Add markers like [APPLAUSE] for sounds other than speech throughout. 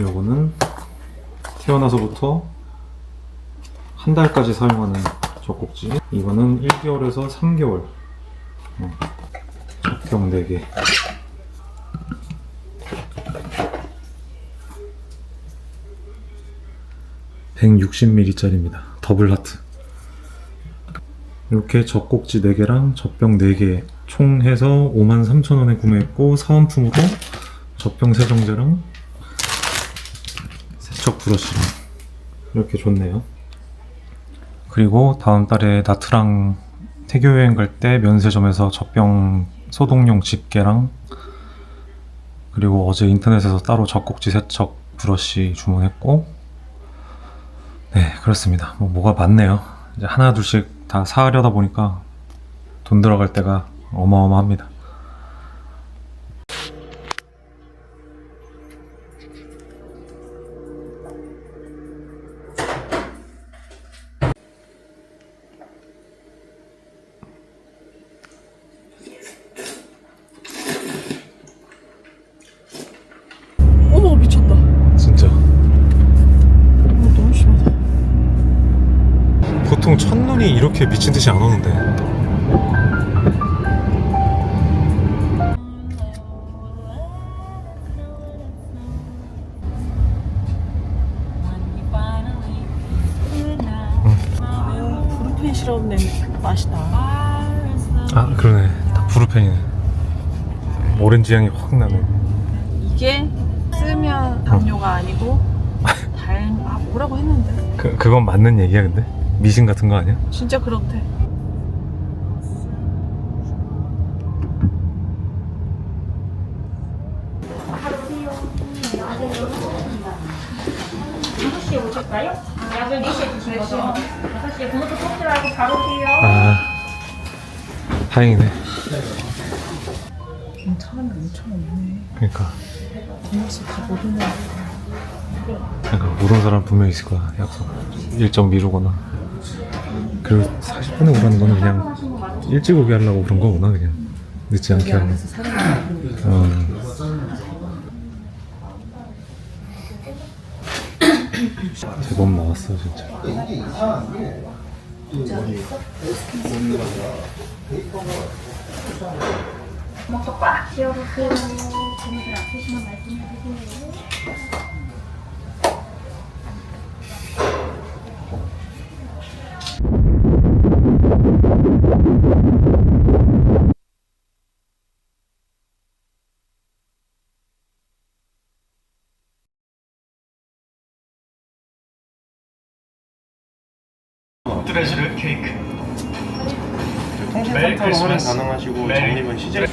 요거는 태어나서부터 한 달까지 사용하는 젖꼭지. 이거는 1개월에서 3개월. 어, 적경 4개. (160ml짜리입니다) 더블 하트 이렇게 젖꼭지 4개랑 젖병 4개 총 해서 53,000원에 구매했고 사은품으로 젖병 세정제랑 세척 브러쉬랑 이렇게 좋네요. 그리고 다음 달에 나트랑 태교 여행 갈 때 면세점에서 젖병 소독용 집게랑 그리고 어제 인터넷에서 따로 젖꼭지 세척 브러쉬 주문했고 네 그렇습니다. 뭐 뭐가 많네요. 이제 하나 둘씩 다 사려다 보니까 돈 들어갈 때가 어마어마합니다. 이 이렇게 미친 듯이 안 오는데. 브루펜 시럽 냄 맛이다. 아 그러네. 딱 브루펜이네. 오렌지 향이 확 나네. 이게 쓰면 담요가 아니고 달 아 뭐라고 했는데? 그, 그건 맞는 얘기야 근데? 미신 같은 거 아니야? 진짜 그렇대. 시에 오실까요? 약을 4시에 드신 거죠? 6시에 번호도 뽑지 말고 바로 오세요. 아 다행이네 사람이 엄청 없네. 그러니까 동네에서 다 모르는. 그러니까 모르는 사람 분명 있을 거야 약속 일정 미루거나 그리고 40분에 오라는 거는 그냥 일찍 오게 하려고 그런 거구나 그냥 늦지 않게 하는 어. [COUGHS] 제법 나왔어 진짜 목도 꽉 쥐어보세요. 고민들 아프시면 말씀해주세요. 트레저를 케이크. 통신 메리 상태로 할인 크리스마스. 가능하시고 메리- 적립은 시제 [LAUGHS]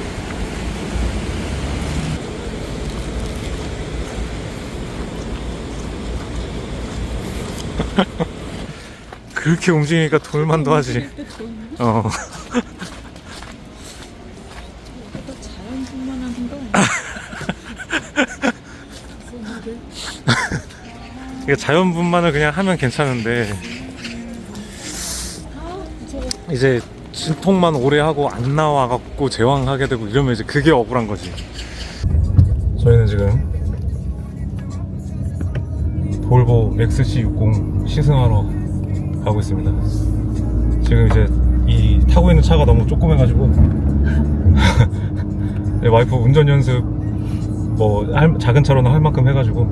그렇게 움직이니까 돌만도 하지. 어. [LAUGHS] 거 이게 자연분만을 그냥 하면 괜찮은데 이제 진통만 오래 하고 안 나와갖고 제왕하게 되고 이러면 이제 그게 억울한 거지. 저희는 지금 볼보 XC60 시승하러 가고 있습니다. 지금 이제 이 타고 있는 차가 너무 조그매가지고 [LAUGHS] 와이프 운전 연습 뭐 할- 작은 차로는 할 만큼 해가지고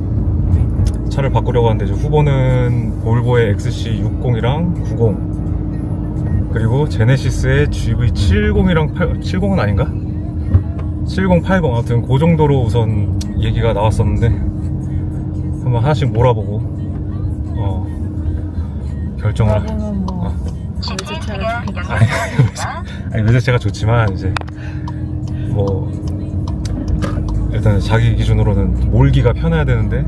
차를 바꾸려고 하는데 이제 후보는 볼보의 XC60이랑 90 그리고 제네시스의 GV70이랑 8, 70은 아닌가? 70, 80 아무튼 그 정도로 우선 얘기가 나왔었는데 한번 하나씩 몰아보고 어 결정을 나중은 뭐 어. 외제차가 좋겠다. 아니, [LAUGHS] 아니 외제차가 좋지만 이제 뭐 일단 자기 기준으로는 몰기가 편해야 되는데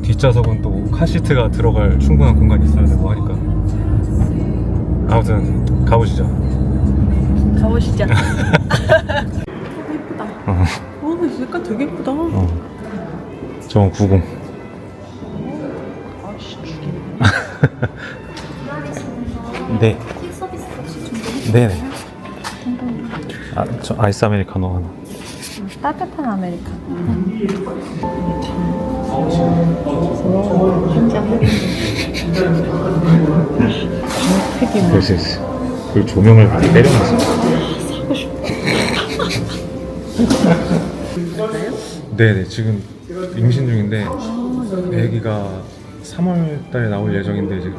뒷좌석은 또 카시트가 들어갈 충분한 공간이 있어야 되고 하니까 아무튼 가보시죠. 가보시죠. 너무 예쁘다. 어, 어, 이 색깔 되게 예쁘다. 어. 저건 90. 아씨 죽이네. [LAUGHS] 네. 준비해 네네. 아, 저 아이스 아메리카노 하나. 따뜻한 아메리카노. 됐어, 됐어. 그 조명을 많이 때려놨어. 네네, 지금 임신 중인데, 애기가 3월 달에 나올 예정인데, 이제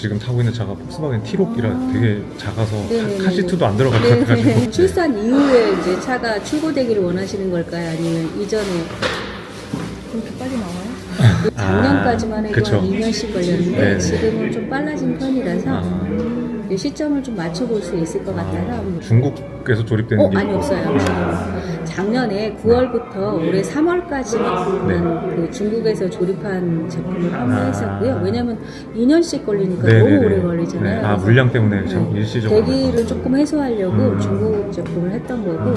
지금 타고 있는 차가 폭스바겐 티록이라 되게 작아서 네네네. 카- 카시트도 안 들어갈 것 같아가지고. 네. [LAUGHS] 출산 이후에 이제 차가 출고되기를 원하시는 걸까요? 아니면 이전에 그렇게 빨리 나와요? 작년까지만 해도 아, 그쵸. 한 2년씩 걸렸는데 네네. 지금은 좀 빨라진 편이라서 아, 이 시점을 좀 맞춰볼 수 있을 것 같아서 중국에서 조립되는 어 게 아니 없어요 지금 작년에 9월부터 올해 3월까지만 네. 그 중국에서 조립한 제품을 판매했었고요 아. 왜냐면 2년씩 걸리니까 네네네. 너무 오래 걸리잖아요 네, 아, 그래서 물량 때문에 참 네. 일시적으로. 대기를 조금 해소하려고 음. 중국 제품을 했던 거고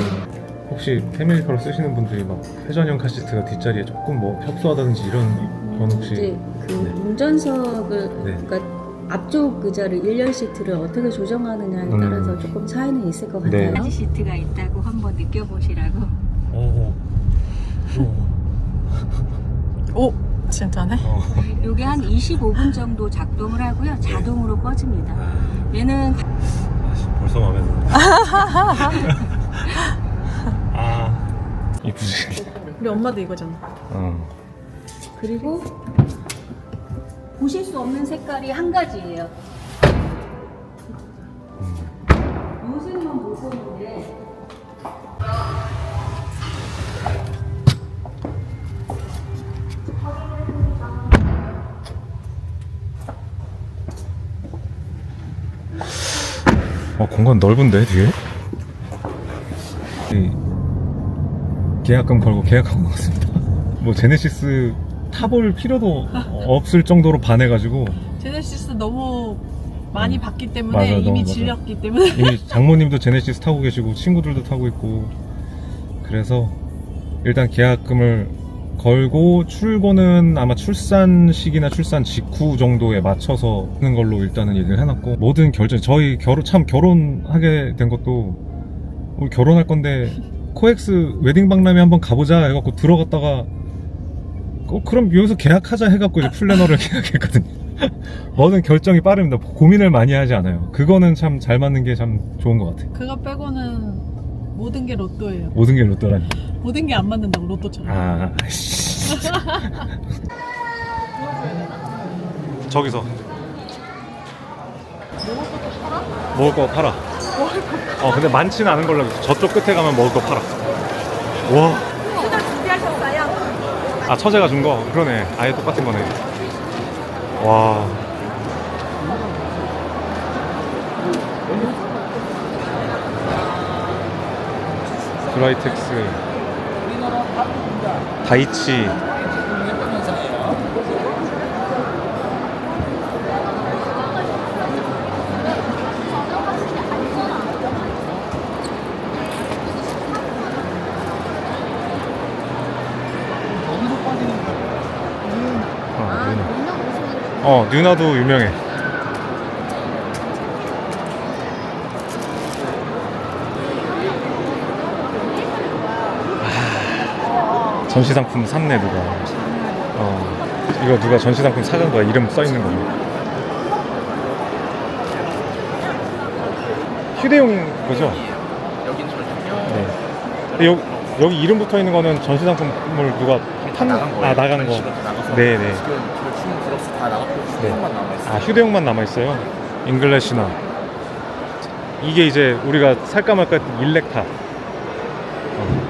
혹시 패밀리카로 쓰시는 분들이 막 회전형 카시트가 뒷자리에 조금 뭐 협소하다든지 이런 건 혹시 이제 그 네. 운전석을 네. 그러니까 앞쪽 의자를 일렬 시트를 어떻게 조정하느냐에 음. 따라서 조금 차이는 있을 것 네. 같아요. 시트가 있다고 한번 느껴보시라고. 어, 오 진짜네? 어. 이게 한 25분 정도 작동을 하고요. 자동으로 꺼집니다. 얘는 아, 벌써 마음에 드네. [LAUGHS] 아, 이쁘지. 우리 엄마도 이거잖아. 어. 그리고 보실 수 없는 색깔이 한 가지예요. 요새만 못 보는데 어, 공간 넓은데. 이, 계약금 걸고 계약하고 [LAUGHS] 나왔습니다. 뭐 제네시스 타볼 필요도 없을 정도로 반해가지고. 제네시스 너무 많이 봤기 때문에 맞아, 너무 이미 맞아. 질렸기 때문에. 이미 장모님도 제네시스 타고 계시고 친구들도 타고 있고. 그래서 일단 계약금을 걸고 출고는 아마 출산 시기나 출산 직후 정도에 맞춰서 하는 걸로 일단은 얘기를 해놨고 모든 결정 저희 결혼 참 결혼하게 된 것도 우리 결혼할 건데 코엑스 웨딩 박람회 한번 가보자 해갖고 들어갔다가 어, 그럼 여기서 계약하자 해갖고 이제 플래너를 [LAUGHS] 계약했거든요. 모든 결정이 빠릅니다. 고민을 많이 하지 않아요. 그거는 참 잘 맞는 게 참 좋은 것 같아요. 그거 빼고는 모든 게 로또예요. 모든 게 로또라니. 모든 게 안 맞는다고 로또처럼. 아, 씨. [LAUGHS] 저기서 먹을 거 팔아. 어, 근데 많지는 않은 걸로 알고 있어. 저쪽 끝에 가면 먹을 거 팔아. 와. 아, 처제가 준 거? 그러네. 아예 똑같은 거네. 와. 드라이텍스. 다이치. 어, 뉴나. 어, 뉴나도 유명해. 아, 전시 상품 샀네 누가. 어, 이거 누가 전시 상품 사간 거야 이름 써 있는 거. 휴대용 거죠? 네. 근데 여기, 여기 이름 붙어 있는 거는 전시 상품을 누가 판, 나간 거예요. 아 나간 거. 네네. 주문 플러스 다 나갔고 휴대용만 남아 있어요. 아 휴대용만 남아 있어요. 잉글래시나 이게 이제 우리가 살까 말까 했던 일렉타. 어.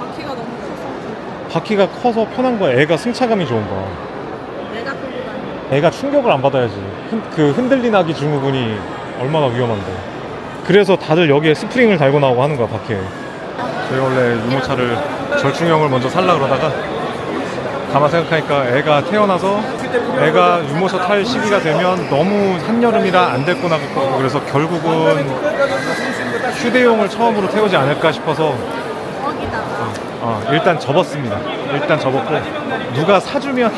바퀴가 너무 커서 바퀴가 커서 편한 거야. 애가 승차감이 좋은 거야. 내가 끌고 애가 충격을 안 받아야지. 흔- 그 흔들린 아기 증후군이 얼마나 위험한데. 그래서 다들 여기에 스프링을 달고 나오고 하는 거야 바퀴에. 저희 원래 유모차를 절충형을 먼저 살라 그러다가 가만 생각하니까 애가 태어나서 애가 유모차 탈 시기가 되면 너무 한여름이라 안될 거나 같고 그래서 결국은 휴대용을 처음으로 태우지 않을까 싶어서 거기다가 어, 일단 접었습니다. 일단 접었고 누가 사주면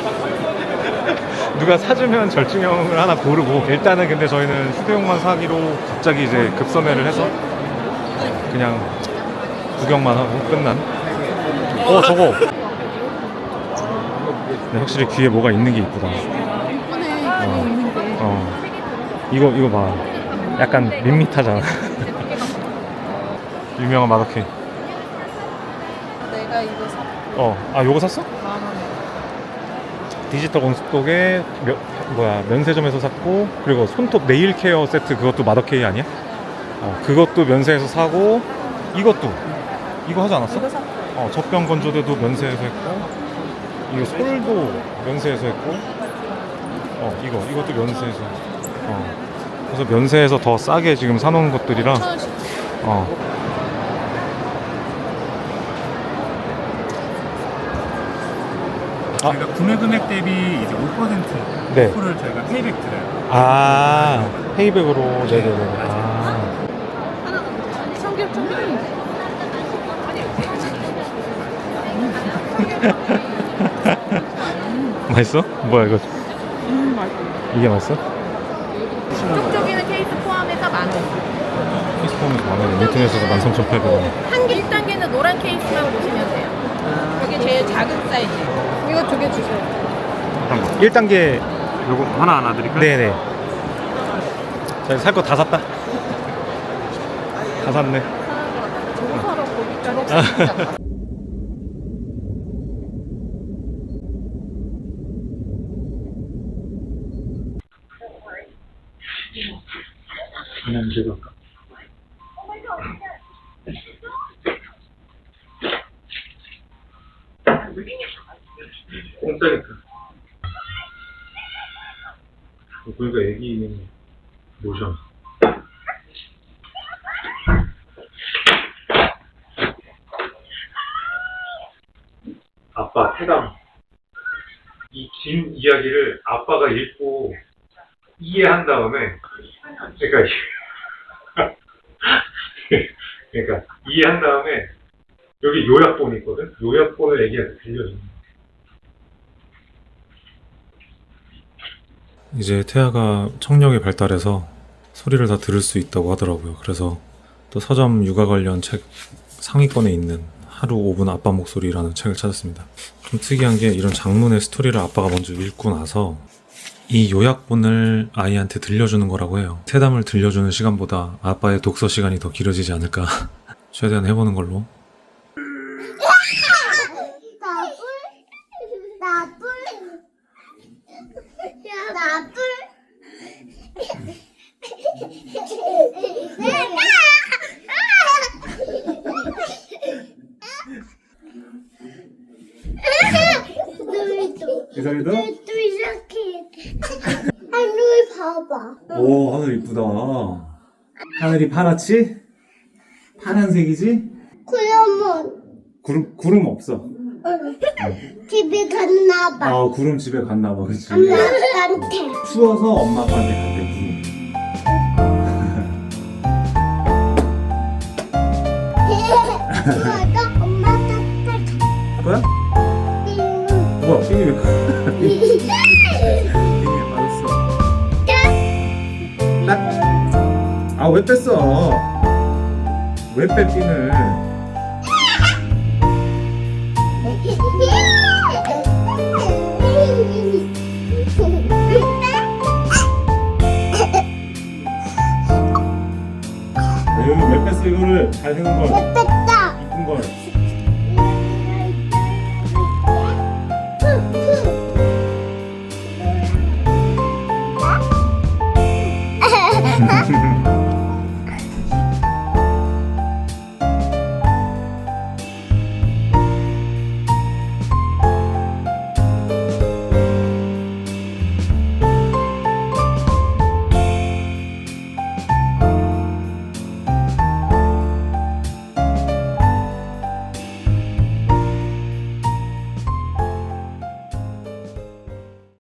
누가 사주면 절충형을 하나 고르고 일단은 근데 저희는 휴대용만 사기로 갑자기 이제 급선회를 해서 그냥 구경만 하고 끝난. 어 저거. 네, 확실히 귀에 뭐가 있는 게 이쁘다. 어, 어. 이거 이거 봐. 약간 밋밋하잖아. [LAUGHS] 유명한 마더케. 내가 이거 사 어, 아 요거 샀어? 만 원에 디지털 온습독에 며, 뭐야 면세점에서 샀고 그리고 손톱 네일 케어 세트 그것도 마더케이 아니야? 어, 그것도 면세에서 사고 이것도 이거 하지 않았어? 이거 사 어, 젖병 건조대도 면세에서 했고 이거 솔도 면세에서 했고 어 이거 이것도 면세에서 어 그래서 면세에서 더 싸게 지금 사놓은 것들이라 원씩 어 저희가 구매 금액 대비 이제 5% 네. 오프를 저희가 페이백 드려요. 아, 페이백으로 네네네. 아, 청결 [LAUGHS] 청결 맛있어? 뭐야 이거? 음 맛있어 이게 맛있어? 쪽쪽이는 케이스 포함해서 만 원. 페이스폼에서 만원, 인터넷에서 13,800원. 한 개 1단계는 노란 케이스만 보시면 돼요. 제일 작은 사이즈. 이거 두 개 주세요 1단계 요거 하나 하나 드릴까요? 네네. 자, 살 거 다 샀다. 다 샀네. 그냥 [LAUGHS] 제가 공짜니까. 그러니까 애기 로션. 아빠 태담. 이긴 이야기를 아빠가 읽고 이해한 다음에, 그러니까 [LAUGHS] 그러니까 이해한 다음에 여기 요약본이 있거든. 요약본을 애기한테 들려주는. 거야. 이제 태아가 청력이 발달해서 소리를 다 들을 수 있다고 하더라고요. 그래서 또 서점 육아 관련 책 상위권에 있는 하루 5분 아빠 목소리라는 책을 찾았습니다. 좀 특이한 게 이런 장문의 스토리를 아빠가 먼저 읽고 나서 이 요약본을 아이한테 들려주는 거라고 해요. 태담을 들려주는 시간보다 아빠의 독서 시간이 더 길어지지 않을까. [LAUGHS] 최대한 해보는 걸로. 나불 나불 야 나불 놀이도 이사리도? 또 이렇게 하늘 봐봐 오 하늘 이쁘다. 하늘이 파랗지? 파란색이지? 그러면 구름 구름 없어. 집에 갔나 봐 아 구름 집에 갔나 봐, 그렇지. 엄마한테 추워서 엄마 아빠한테 갔대 구름. 이거도 엄마 탓할 거야? 뭐야? 왜? 삐 [LAUGHS] 아 왜 뺐어? 왜빼 핀을? 아, 여기 왜 뺐어 이거를 잘생긴 걸 예뻤다. 이쁜 걸 [LAUGHS]